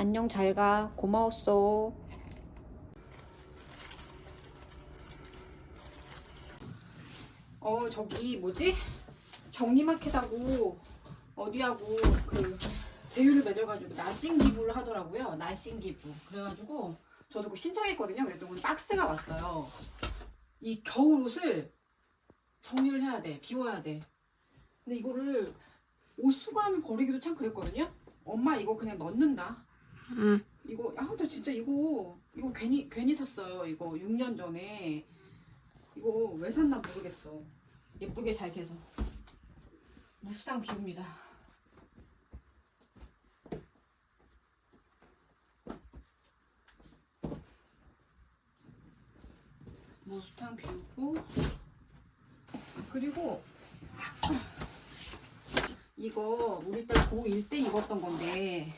안녕 잘 가. 고마웠어. 어 저기 뭐지? 정리마켓하고 어디하고 그 제휴를 맺어가지고 날씬 기부를 하더라고요. 날씬 기부. 그래가지고 저도 그 신청했거든요. 그랬더니 박스가 왔어요. 이 겨울 옷을 정리를 해야 돼. 비워야 돼. 근데 이거를 옷 수거하면 버리기도 참 그랬거든요. 엄마 이거 그냥 넣는다. 응. 이거 아 근데 진짜 이거 이거 괜히 괜히 샀어요. 이거 6년 전에 이거 왜 샀나 모르겠어. 예쁘게 잘 개서 무스탕 비웁니다. 무스탕 비우고 그리고 이거 우리 딸 고1 때 입었던 건데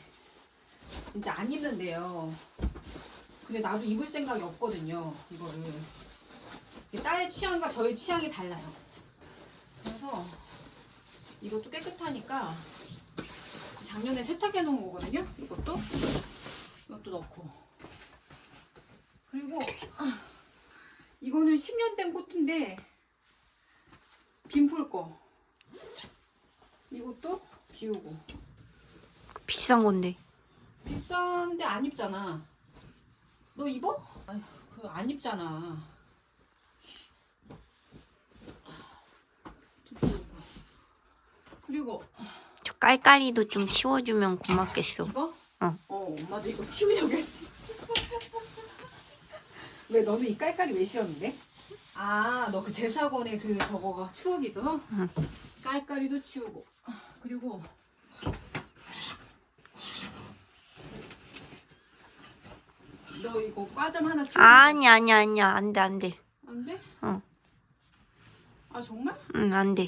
이제 안 입는데요. 근데 나도 입을 생각이 없거든요. 이거를. 딸의 취향과 저의 취향이 달라요. 그래서 이것도 깨끗하니까 작년에 세탁해 놓은 거거든요. 이것도 이것도 넣고 그리고 아, 이거는 10년 된 코트인데 빈풀 거 이것도 비우고 비싼 건데. 비싼데 안 입잖아. 너 입어? 아휴, 그거 안 입잖아. 그리고 저 깔깔이도 좀 치워주면 고맙겠어. 이거? 어. 어, 엄마도 이거 치우려고 했어. 왜 너는 이 깔깔이 왜 싫었는데? 아, 너 그 제사학원에 그 저거가 추억이 있어서? 응. 깔깔이도 치우고. 그리고 너 이거 과점 하나 치우고. 아니 아니 아니야 안돼 안돼. 안 돼? 어. 아 정말? 응 안돼.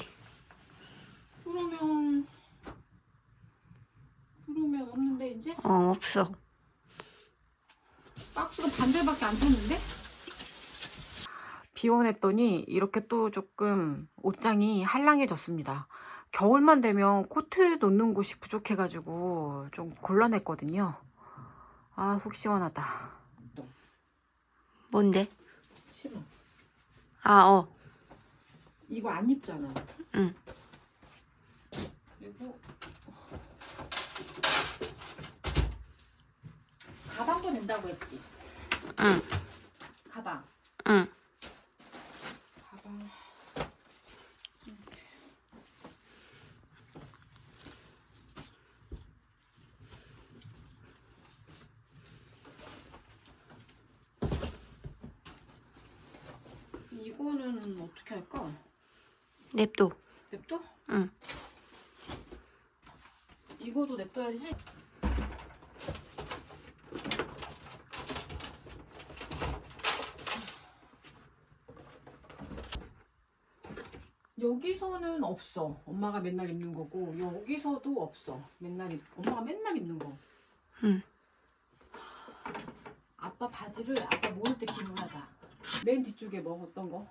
그러면 그러면 없는데 이제 어 없어. 박스가 반절밖에 안 찼는데? 비워냈더니 이렇게 또 조금 옷장이 한량해졌습니다. 겨울만 되면 코트 놓는 곳이 부족해가지고 좀 곤란했거든요. 아 속 시원하다. 뭔데? 싫어. 아 어. 이거 안 입잖아. 응. 그리고 가방도 된다고 했지. 응. 가방. 응. 이거는 어떻게 할까? 냅둬. 냅둬? 응. 이거도 냅둬야지. 여기서는 없어. 엄마가 맨날 입는 거고 여기서도 없어. 맨날 입, 엄마가 맨날 입는 거. 응. 아빠 바지를 아빠 모을 때 기부하자. 맨 뒤쪽에 먹었던 거.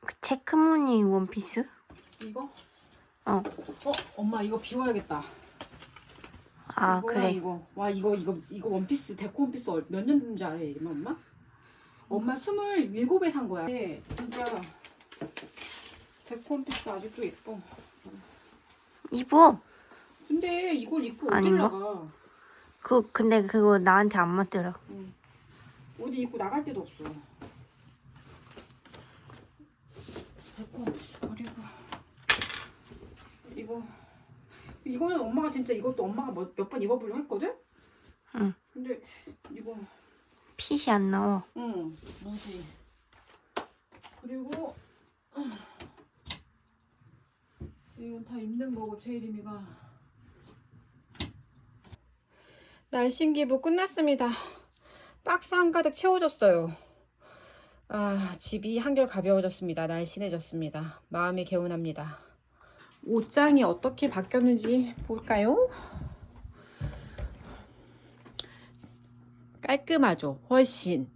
그 체크무늬 원피스? 이거? 어. 어, 엄마 이거 비워야겠다. 아 그래. 이거. 와 이거 이거 이거 원피스 데코 원피스 몇 년 된줄 알아, 이마 엄마? 엄마 스물일곱에 산 거야. 네, 진짜 데코 원피스 아직도 예뻐. 입어. 근데 이걸 입고 어디 아닌가? 나가? 그 근데 그거 나한테 안 맞더라. 응. 어디 입고 나갈 데도 없어. 데코 원피스 그리고 이거 이거는 엄마가 진짜 이것도 엄마가 뭐몇번 입어보려고 했거든? 응. 근데 이거 핏이 안 나와. 응, 무지. 그리고 음, 이건 다 입는 거고 제이림이가 날씬 기부 끝났습니다. 박스 한 가득 채워졌어요. 아, 집이 한결 가벼워졌습니다. 날씬해졌습니다. 마음이 개운합니다. 옷장이 어떻게 바뀌었는지 볼까요? 깔끔하죠, 훨씬.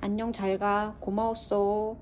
안녕 잘 가. 고마웠어.